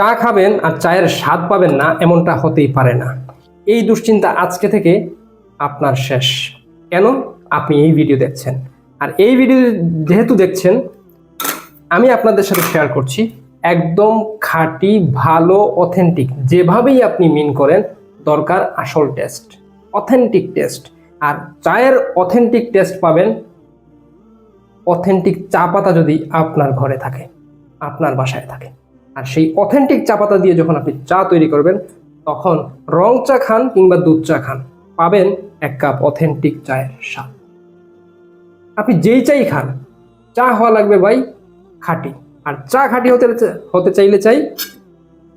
চা খাবেন আর চায়ের স্বাদ পাবেন না এমনটা হতেই পারে না। এই দুশ্চিন্তা আজকে থেকে আপনার শেষ। কেন? আপনি এই ভিডিও দেখছেন। আর এই ভিডিও যেহেতু দেখছেন, আমি আপনাদের সাথে শেয়ার করছি একদম খাঁটি, ভালো অথেন্টিক যেভাবেই আপনি মিন করেন, দরকার আসল টেস্ট অথেন্টিক টেস্ট আর চায়ের অথেন্টিক টেস্ট পাবেন অথেন্টিক চা পাতা যদি আপনার ঘরে থাকে, আপনার বাসায় থাকে। আর সেই অথেন্টিক চা পাতা দিয়ে যখন আপনি চা তৈরি করবেন, তখন রং চা খান কিংবা দুধ চা খান, পাবেন এক কাপ অথেন্টিক চায়ের স্বাদ। আপনি যেই চাই খান, চা হওয়া লাগবে ভাই খাঁটি। আর চা খাঁটি হতে হতে চাইলে চাই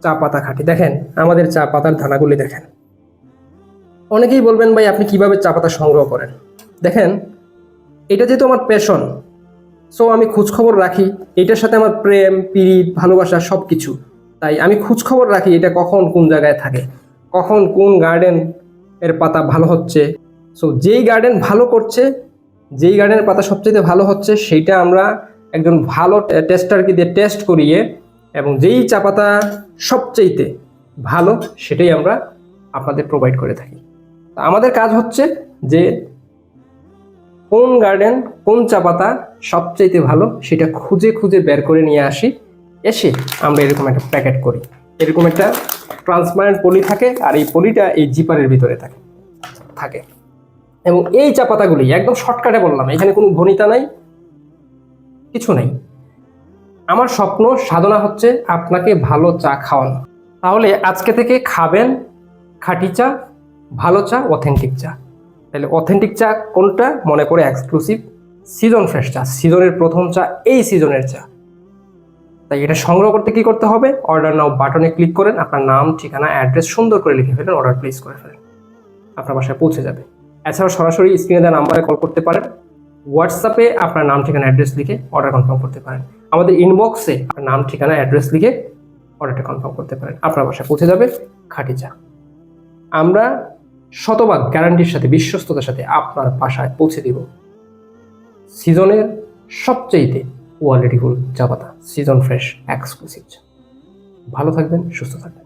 চা পাতা খাঁটি। দেখেন, আমাদের চা পাতার দানাগুলি দেখেন। অনেকেই বলবেন, ভাই, আপনি কীভাবে চা পাতা সংগ্রহ করেন? দেখেন, এটা যেহেতু আমার প্যাশন সো আমি খোঁজখবর রাখি। এটার সাথে আমার প্রেম, পীড়িত, ভালোবাসা সব কিছু তাই আমি খোঁজখবর রাখি এটা কখন কোন জায়গায় থাকে। কখন কোন গার্ডেন এর পাতা ভালো হচ্ছে। সো যেই গার্ডেন ভালো করছে, যেই গার্ডেনের পাতা সবচেয়ে ভালো হচ্ছে, সেইটা আমরা একজন ভালো টেস্টারকে দিয়ে টেস্ট করিয়ে এবং যেই চা পাতা সবচেয়েতে ভালো, সেটাই আমরা আপনাদের প্রোভাইড করে থাকি। আমাদের কাজ হচ্ছে যে কোন গার্ডেন কোন চা পাতা সবচাইতে ভালো সেটা খুঁজে খুঁজে বের করে নিয়ে আসি। এসে আমরা এরকম একটা প্যাকেট করি। এরকম একটা ট্রান্সপারেন্ট পলি থাকে আর এই পলিটা এই জিপারের ভিতরে থাকে থাকে। এবং এই চা পাতাগুলি, একদম শর্টকাটে বললাম, এখানে কোনো ভনিতা নাই, কিছু নেই। আমার স্বপ্ন, সাধনা হচ্ছে আপনাকে ভালো চা খাওয়ানো। তাহলে আজকে থেকে খাবেন খাঁটি চা, ভালো চা, অথেন্টিক চা। তাহলে অথেন্টিক চা কোনটা? মনে করে এক্সক্লুসিভ সিজন ফ্রেশ চা সিজনের প্রথম চা, এই সিজনের চা। তাই এটা সংগ্রহ করতে কি করতে হবে? অর্ডার নাও বাটনে ক্লিক করেন, আপনার নাম, ঠিকানা অ্যাড্রেস সুন্দর করে লিখে ফেলেন অর্ডার প্লেস করে ফেলেন। আপনার বাসায় পৌঁছে যাবে। এছাড়াও সরাসরি স্ক্রিনে দেওয়া নাম্বারে কল করতে পারেন। হোয়াটসঅ্যাপে আপনার নাম, ঠিকানা অ্যাড্রেস লিখে অর্ডার কনফার্ম করতে পারেন। আমাদের ইনবক্সে আপনার নাম, ঠিকানা অ্যাড্রেস লিখে অর্ডারটা কনফার্ম করতে পারেন। আপনার বাসায় পৌঁছে যাবে খাঁটি চা। আমরা শতভাগ গ্যারান্টির সাথে, বিশ্বস্ততার সাথে আপনার বাসায় পৌঁছে দিব। সিজনের সবচেয়েতে কোয়ালিটিফুল চা পাতা সিজন ফ্রেশ এক্সক্লুসিভ ভালো থাকবেন, সুস্থ থাকবেন।